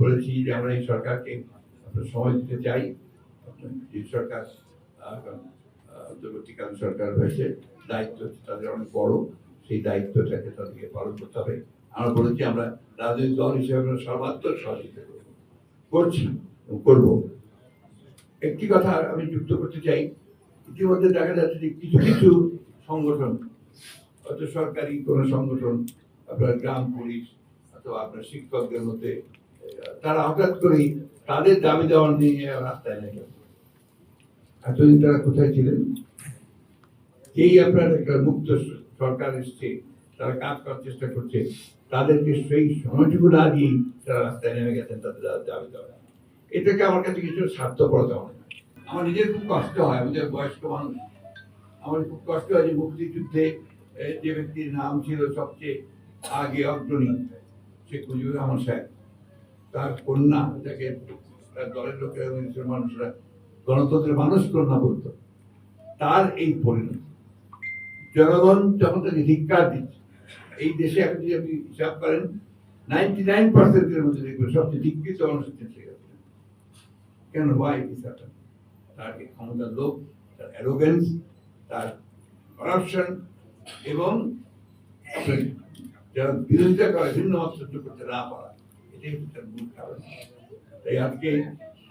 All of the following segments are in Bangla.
বলেছি যে আমরা এই সরকারকে সময় দিতে চাই। যে সরকার অন্তর্বর্তীকালীন সরকার হয়েছে, দায়িত্ব তাদের অনেক বড়। সেই দায়িত্বটাকে তাদেরকে পালন করতে হবে। আমরা বলেছি আমরা রাজনৈতিক দল হিসেবে আমরা সর্বাত্মক সহযোগিতা করব। করছি করব। একটি কথা আমি যুক্ত করতে চাই। ইতিমধ্যে দেখা যাচ্ছে যে কিছু কিছু সংগঠন হয়তো সরকারি কোনো সংগঠন, আপনার গ্রাম পুলিশ আপনার শিক্ষকদের মধ্যে তারা হঠাৎ করেই তাদের দাবি নিয়ে রাস্তায় নেমে এতদিন তারা কোথায় ছিলেন? এই আপনার একটা মুক্ত সরকার এসছে, তারা কাজ করার চেষ্টা করছে, তাদেরকে সেই সময়টুকু না দিয়ে তারা রাস্তায় নেমে গেছেন, তাদের দাবি দেওয়া এটাকে আমার কাছে কিছু স্বার্থপরতা মনে হয়। আমার নিজের খুব কষ্ট হয় আমাদের বয়স্ক মানুষ, আমার খুব কষ্ট হয় যে মুক্তিযুদ্ধে যে ব্যক্তির নাম ছিল সবচেয়ে আগে অগ্রণী শেখ মুজিবুর রহমান সাহেব, তার কন্যা, যাকে তার দলের লোকেরা মানুষরা, গণতন্ত্রের মানুষ কন্যা বলতো তার এই পরিণতি। জনগণ যখন তাকে ধিক্কার দিচ্ছে, এই দেশে এখন যদি আপনি হিসাব করেন নাইনটি নাইন পার্সেন্টের মধ্যে দেখবেন সবচেয়ে ধিকৃত মানুষ হচ্ছে শেখ হাসিনা। কেন? দিস হ্যাপেন তার এই ক্ষমতার লোক তার অ্যারোগেন্স তার করাপশন এবং যারা বিরোধিতা করে, ভিন্ন সহ্য করতে না পারা, এটাই হচ্ছে মূল কারণ। তাই আজকে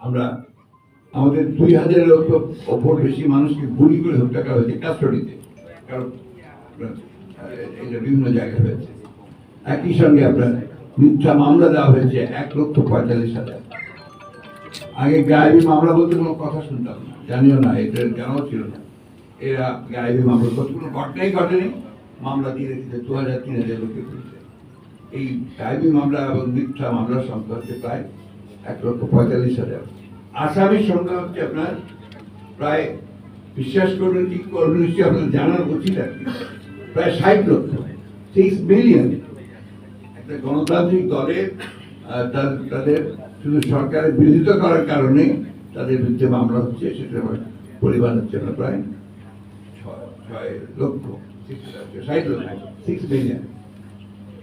আমরা আমাদের দুই হাজারের ওপর বেশি মানুষকে গুলি করে হত্যা করা হয়েছে কাস্টডিতে কারণ এটা বিভিন্ন জায়গায় হয়েছে। একই সঙ্গে আপনার মিথ্যা মামলা দেওয়া হয়েছে এক লক্ষ পঁয়তাল্লিশ হাজার। আগে গায়েবী মামলা বলতে কোনো কথা শুনতাম না, জানিও না এটা জানাও ছিল না। এরা গায়েবী মামলা করতে কোনো ঘটনাই ঘটেনি। মামলা দিয়ে রেখেছে, দু হাজার তিন হাজার লোকে এই গায়েবী মামলা এবং মিথ্যা মামলার সংখ্যা হচ্ছে প্রায় এক লক্ষ পঁয়তাল্লিশ হাজার। আসামির সংখ্যা হচ্ছে আপনার প্রায়, বিশ্বাস করবেন কি করবেন, নিশ্চয়ই আপনার জানার উচিত আর প্রায় ষাট লক্ষ সিক্স মিলিয়ন। একটা গণতান্ত্রিক তার- তাদের শুধু সরকারের বিরোধিতা করার কারণে তাদের বিরুদ্ধে মামলা হচ্ছে, সেটা পরিমাণ হচ্ছে না প্রায় ছয়- ছয় লক্ষ।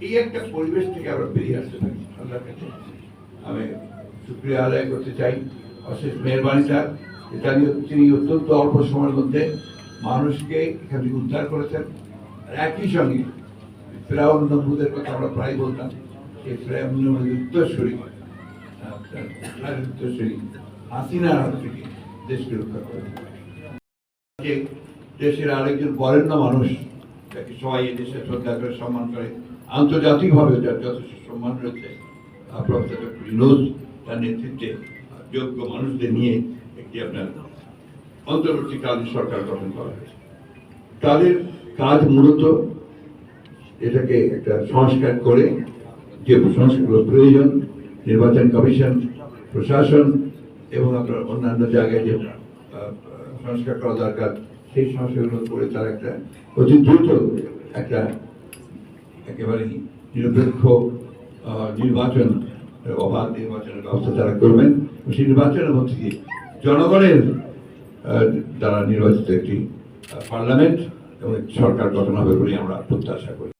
এই একটা পরিবেশ থেকে আমরা বেরিয়ে আসতে পারি আল্লাহর কাছে। আমি শুক্রিয়া আদায় করতে চাই অশেষ মেহরবানি তার নিয়ে তিনি অত্যন্ত অল্প সময়ের মধ্যে মানুষকে এখান উদ্ধার করেছেন। আর একই সঙ্গে ফেরাউন নমরুদের কথা আমরা প্রায় বলতাম সেই ফেরাউন নমরুদের উত্তরসূরি আহ, তার হাসিনার হাত থেকে দেশকে রক্ষা করে দেশের আরেকজন বরেণ্য মানুষ যাকে সবাই এই দেশে শ্রদ্ধা করে সম্মান করে। আন্তর্জাতিকভাবে যার যথেষ্ট সম্মান রয়েছে প্রফেসর ডক্টর ইনোজ তার নেতৃত্বে যোগ্য মানুষদের নিয়ে একটি আপনার অন্তর্বর্তীকালীন সরকার গঠন করা হয়েছে। তাদের কাজ মূলত এটাকে একটা সংস্কার করে যে সংস্কারগুলো প্রয়োজন, নির্বাচন কমিশন, প্রশাসন এবং আপনার অন্যান্য জায়গায় যে সংস্কার করা দরকার সেই সংস্কারগুলো করে তার একটা অতি দ্রুত একটা একেবারে নিরপেক্ষ নির্বাচন, অবাধ নির্বাচনের ব্যবস্থা তারা করবেন। সেই নির্বাচনের মধ্যে দিয়ে জনগণের দ্বারা নির্বাচিত একটি পার্লামেন্ট এবং সরকার গঠন হবে বলে আমরা প্রত্যাশা করি।